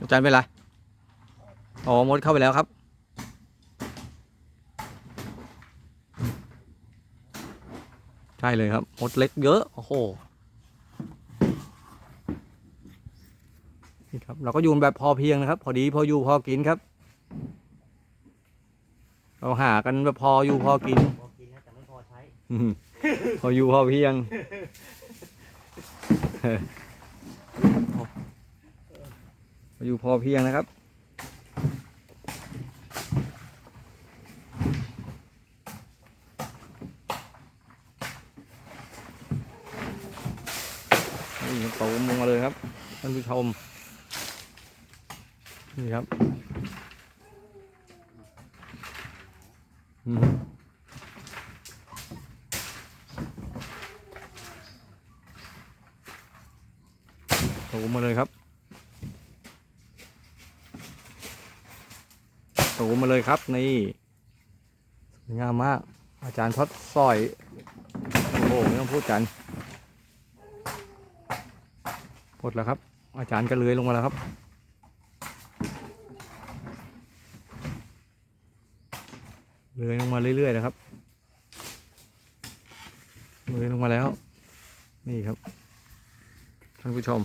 อาจารย์เป็นไร อ๋อ มดเข้าไปแล้วครับ ใช่เลยครับ มดเล็กเยอะ โอ้โห นี่ครับ เราก็อยู่แบบพอเพียงนะครับ พอดีพออยู่พอกินครับ เราหากันแบบพออยู่พอกิน พอกินนะแต่ไม่พอใช้อืมพออยู่พอเพียงพ ออยู่พอเพียงนะครับ นี่ครับโตมงมาเลยครับท่านผู้ชม นี่ครับอืมโตมาเลยครับ โตมาเลยครับนี่สวยงามมาก อาจารย์ทอดสร้อยโอ้โหไม่ต้องพูดกันหมดแล้วครับ อาจารย์ก็เลื้อยลงมาแล้วครับเลื้อยลงมาเรื่อยๆนะครับเลื้อยลงมาแล้ว นี่ครับท่านผู้ชม